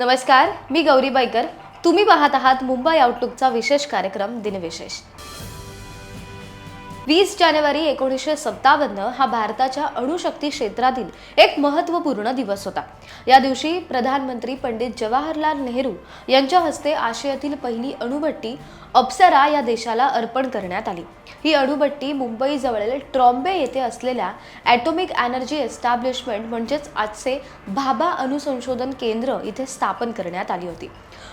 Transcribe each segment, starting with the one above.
नमस्कार मी गौरी बाईकर तुम्ही पाहत आहात मुंबई आउटलुकचा विशेष कार्यक्रम दिनविशेष. वीस जानेवारी एकोणीसशे सत्तावन्न हा भारताच्या अणुशक्ती क्षेत्रातील एक महत्त्वपूर्ण दिवस होता. या दिवशी प्रधानमंत्री पंडित जवाहरलाल नेहरू यांच्या हस्ते आशियातील पहिली अणुभट्टी अप्सरा या देशाला अर्पण करण्यात आली. ही अणुभट्टी मुंबईजवळील ट्रॉम्बे येथे असलेल्या ॲटॉमिक एनर्जी एस्टॅब्लिशमेंट म्हणजेच आजचे भाभा अणुसंशोधन केंद्र इथे स्थापन करण्यात आली होती.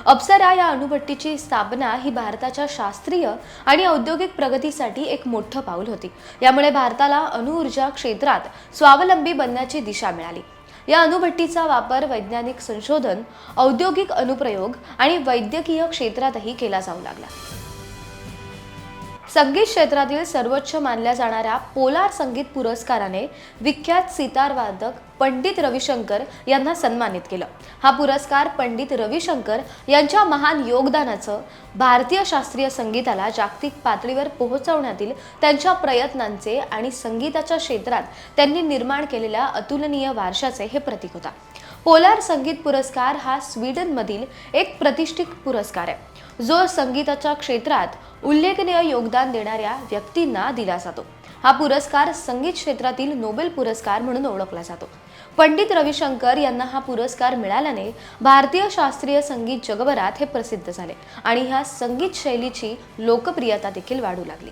अप्सरा या अणुभट्टीची स्थापना ही भारताच्या शास्त्रीय आणि औद्योगिक प्रगतीसाठी एक मोठं पाऊल होती. यामुळे भारताला अणुऊर्जा क्षेत्रात स्वावलंबी बनण्याची दिशा मिळाली. या अणुभट्टीचा वापर वैज्ञानिक संशोधन औद्योगिक अनुप्रयोग आणि वैद्यकीय क्षेत्रातही केला जाऊ लागला. संगीत क्षेत्रातील सर्वोच्च मानल्या जाणाऱ्या पोलार संगीत पुरस्काराने विख्यात सितारवादक पंडित रविशंकर यांना सन्मानित केलं. हा पुरस्कार पंडित रविशंकर यांच्या महान योगदानाचं भारतीय शास्त्रीय संगीताला जागतिक पातळीवर पोहोचवण्यातील त्यांच्या प्रयत्नांचे आणि संगीताच्या क्षेत्रात त्यांनी निर्माण केलेल्या अतुलनीय वारशाचे हे प्रतीक होता. पोलार संगीत पुरस्कार हा स्वीडनमधील एक प्रतिष्ठित पुरस्कार आहे. जो संगीताच्या क्षेत्रात उल्लेखनीय योगदान देणाऱ्या व्यक्तींना दिला जातो. हा पुरस्कार संगीत क्षेत्रातील नोबेल पुरस्कार म्हणून ओळखला जातो. पंडित रविशंकर यांना हा पुरस्कार मिळाल्याने भारतीय शास्त्रीय संगीत जगभरात हे प्रसिद्ध झाले आणि ह्या संगीत शैलीची लोकप्रियता देखील वाढू लागली.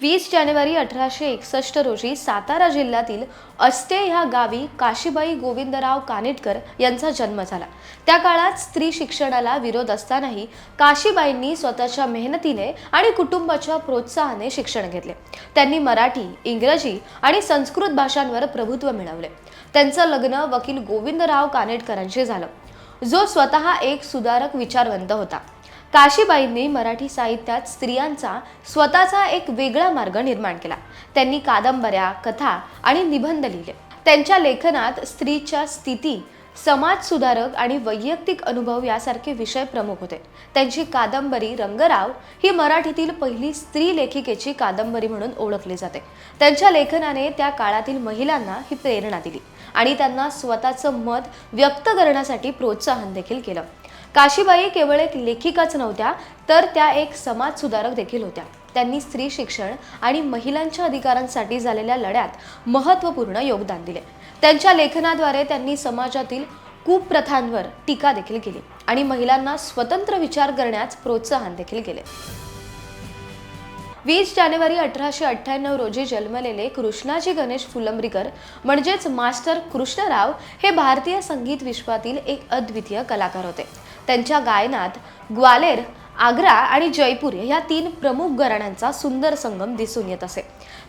वीस जानेवारी अठराशे एकसष्ट रोजी सातारा जिल्ह्यातील अस्ते ह्या गावी काशीबाई गोविंदराव कानेटकर यांचा जन्म झाला. त्या काळात स्त्री शिक्षणाला विरोध असतानाही काशीबाईंनी स्वतःच्या मेहनतीने आणि कुटुंबाच्या प्रोत्साहाने शिक्षण घेतले. त्यांनी मराठी इंग्रजी आणि संस्कृत भाषांवर प्रभुत्व मिळवले. त्यांचं लग्न वकील गोविंदराव कानेटकरांशी झालं. जो स्वतः एक सुधारक विचारवंत होता. काशीबाईंनी मराठी साहित्यात स्त्रियांचा स्वतःचा एक वेगळा मार्ग निर्माण केला. त्यांनी कादंबऱ्या कथा आणि निबंध लिहिले. त्यांच्या लेखनात स्त्रीच्या स्थिती समाजसुधारक आणि वैयक्तिक अनुभव यासारखे विषय प्रमुख होते. त्यांची कादंबरी रंगराव ही मराठीतील पहिली स्त्री लेखिकेची कादंबरी म्हणून ओळखली जाते. त्यांच्या लेखनाने त्या काळातील महिलांना ही प्रेरणा दिली आणि त्यांना स्वतःचं मत व्यक्त करण्यासाठी प्रोत्साहन देखील केलं. काशीबाई केवळ एक लेखिकाच नव्हत्या तर त्या एक समाजसुधारक देखील होत्या. त्यांनी स्त्री शिक्षण आणि महिलांच्या अधिकारांसाठी झालेल्या लढ्यात महत्त्वपूर्ण योगदान दिले. त्यांच्या लेखनाद्वारे त्यांनी समाजातील कुप्रथांवर टीका देखील केली आणि महिलांना स्वतंत्र विचार करण्यास प्रोत्साहन देखील केले. वीस जानेवारी अठराशे अठ्ठ्याण्णव रोजी जन्मलेले कृष्णाजी गणेश फुलंब्रीकर म्हणजेच मास्टर कृष्णराव हे भारतीय संगीत विश्वातील एक अद्वितीय कलाकार होते. त्यांच्या गायनात ग्वालेर आग्रा आणि जयपूर या तीन प्रमुख घराण्यांचा सुंदर संगम दिसून येत असे.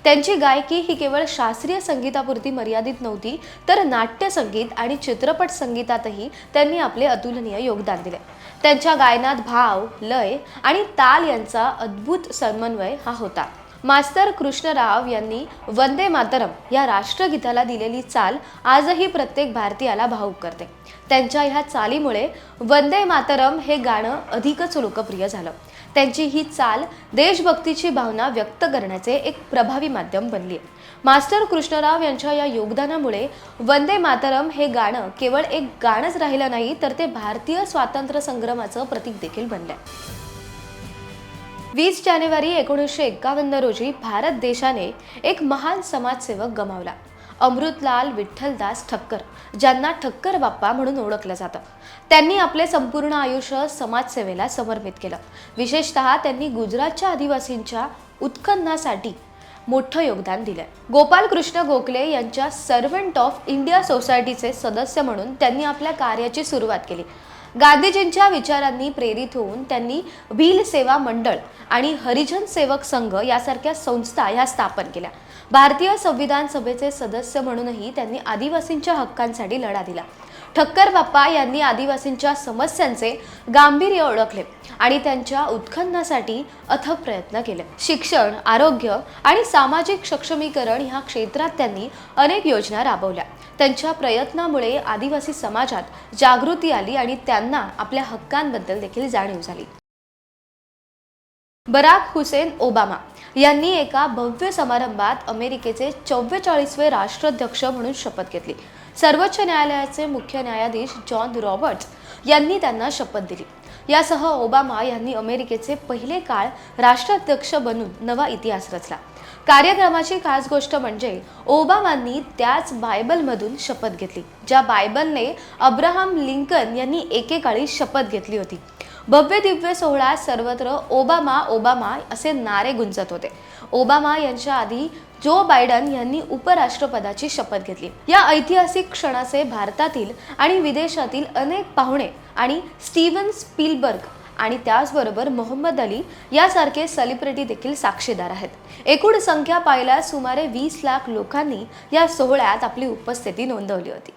त्यांची गायकी ही केवळ शास्त्रीय संगीतापुरती मर्यादित नव्हती तर नाट्यसंगीत आणि चित्रपट संगीतातही त्यांनी आपले अतुलनीय योगदान दिले. त्यांच्या गायनात भाव लय आणि ताल यांचा अद्भुत समन्वय हा होता. मास्तर कृष्णराव यांनी वंदे मातरम या राष्ट्रगीताला दिलेली चाल आजही प्रत्येक भारतीयाला भावुक करते. त्यांच्या ह्या चालीमुळे वंदे मातरम हे गाणं अधिकच लोकप्रिय झालं. त्यांची ही चाल देशभक्तीची भावना व्यक्त करण्याचे एक प्रभावी माध्यम बनली आहे. मास्टर कृष्णराव यांच्या या योगदानामुळे वंदे मातरम हे गाणं केवळ एक गाणंच राहिलं नाही तर ते भारतीय स्वातंत्र्य संग्रामाचं प्रतीक देखील बनलं वीस जानेवारी एकोणीसशे एकावन्न रोजी भारत देशाने एक महान समाजसेवक गमावला. अमृतलाल विठ्ठलदास ठक्कर ज्यांना ठक्कर बाप्पा म्हणून ओळखलं जातं. त्यांनी आपले संपूर्ण आयुष्य समाजसेवेला समर्पित केलं. विशेषतः त्यांनी गुजरातच्या आदिवासींच्या उत्खननासाठी मोठं योगदान दिलं गोपाल कृष्ण गोखले यांच्या सर्वंट ऑफ इंडिया सोसायटीचे सदस्य म्हणून त्यांनी आपल्या कार्याची सुरुवात केली. गांधीजींच्या विचारांनी प्रेरित होऊन त्यांनी भील सेवा मंडळ आणि हरिजन सेवक संघ यासारख्या संस्था ह्या स्थापन केल्या. भारतीय संविधान सभेचे सदस्य म्हणूनही त्यांनी आदिवासींच्या हक्कांसाठी लढा दिला. ठक्कर बाप्पा यांनी आदिवासींच्या समस्यांचे गांभीर्य ओळखले आणि त्यांच्या उत्खननासाठी अथक प्रयत्न केले. शिक्षण आरोग्य आणि सामाजिक सक्षमीकरण ह्या क्षेत्रात त्यांनी अनेक योजना राबवल्या. त्यांच्या प्रयत्नामुळे आदिवासी समाजात जागृती आली आणि त्यांना आपल्या हक्कांबद्दल देखील जाणीव झाली. बराक हुसेन ओबामा यांनी एका भव्य समारंभात अमेरिकेचे चव्वेचाळीसवे राष्ट्राध्यक्ष म्हणून शपथ घेतली. सर्वोच्च न्यायालयाचे मुख्य न्यायाधीश जॉन रॉबर्ट्स यांनी त्यांना शपथ दिली. यासह ओबामा यांनी अमेरिकेचे पहिले काळ राष्ट्राध्यक्ष बनून नवा इतिहास रचला. कार्यक्रमाची खास गोष्ट म्हणजे ओबामांनी त्याच बायबलमधून शपथ घेतली ज्या बायबलने अब्राहम लिंकन यांनी एकेकाळी शपथ घेतली होती. भव्य दिव्य सोहळ्यात सर्वत्र ओबामा ओबामा असे नारे गुंजत होते. ओबामा यांच्या आधी जो बायडन यांनी उपराष्ट्रपदाची शपथ घेतली. या ऐतिहासिक क्षणाचे भारतातील आणि विदेशातील अनेक पाहुणे आणि स्टीव्हन स्पिलबर्ग आणि त्याचबरोबर मोहम्मद अली यासारखे सेलिब्रिटी देखील साक्षीदार आहेत. एकूण संख्या पाहिल्यास सुमारे वीस लाख लोकांनी या सोहळ्यात आपली उपस्थिती नोंदवली होती.